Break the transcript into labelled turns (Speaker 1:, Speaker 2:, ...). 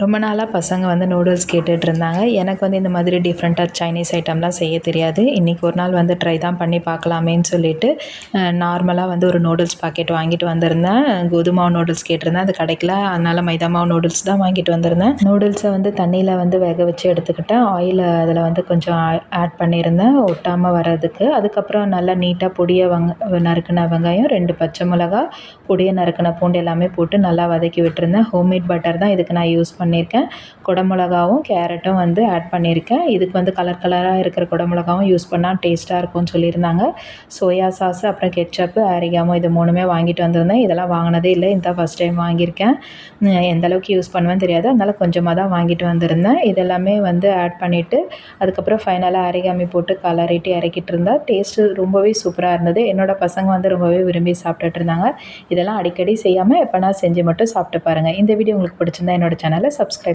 Speaker 1: ரொம்ப நாளாக பசங்க வந்து நூடுல்ஸ் கேட்டுட்டு இருந்தாங்க எனக்கு வந்து இந்த மாதிரி டிஃப்ரெண்ட்டாக சைனீஸ் ஐட்டம்லாம் செய்ய தெரியாது. இன்றைக்கி ஒரு நாள் வந்து ட்ரை தான் பண்ணி பார்க்கலாமேன்னு சொல்லிட்டு நார்மலாக வந்து ஒரு நூடுல்ஸ் பாக்கெட் வாங்கிட்டு வந்திருந்தேன். கோதுமை மாவு நூடுல்ஸ் கேட்டிருந்தேன். அது கிடைக்கல. அதனால் மைதா மாவு நூடுல்ஸ் தான் வாங்கிட்டு வந்திருந்தேன். நூடுல்ஸை வந்து தண்ணியில் வந்து வேக வச்சு எடுத்துக்கிட்டேன். ஆயில் அதில் வந்து கொஞ்சம் ஆட் பண்ணியிருந்தேன். ஒட்டாமல் வர்றதுக்கு. அதுக்கப்புறம் நல்லா நீட்டாக பொடியை வங்க நறுக்கின வெங்காயம் ரெண்டு பச்சை மிளகா பொடியை நறுக்கின பூண்டு எல்லாமே போட்டு நல்லா வதக்கி விட்டுருந்தேன். ஹோம்மேட் பட்டர் தான் இதுக்கு நான் யூஸ் பண்ணேன். பண்ணியிருக்கேன். குடமிளகாவும் கேரட்டும் வந்து ஆட் பண்ணியிருக்கேன். இதுக்கு வந்து கலர் கலராக இருக்கிற குடமிளகாவும் யூஸ் பண்ணால் டேஸ்ட்டாக இருக்கும்னு சொல்லியிருந்தாங்க. சோயா சாஸ் அப்புறம் கெச்சப்பு ஆரிகாமோ இது மூணுமே வாங்கிட்டு வந்திருந்தேன். இதெல்லாம் வாங்கினதே இல்லை. இந்த ஃபஸ்ட் டைம் வாங்கியிருக்கேன். எந்த அளவுக்கு யூஸ் பண்ணுவேன்னு தெரியாது. அதனால் கொஞ்சமாக தான் வாங்கிட்டு வந்திருந்தேன். இதெல்லாமே வந்து ஆட் பண்ணிவிட்டு அதுக்கப்புறம் ஃபைனலாக அரிகாமி போட்டு கலரிட்டு இறக்கிட்டு இருந்தால் டேஸ்ட்டு ரொம்பவே சூப்பராக இருந்தது. என்னோடய பசங்க வந்து ரொம்பவே விரும்பி சாப்பிட்டுட்டு இருந்தாங்க. இதெல்லாம் அடிக்கடி செய்யாமல் எப்போனா செஞ்சு மட்டும் சாப்பிட்டு பாருங்கள் இந்த வீடியோ உங்களுக்கு பிடிச்சிருந்தா என்னோடய சேனலை subscribe.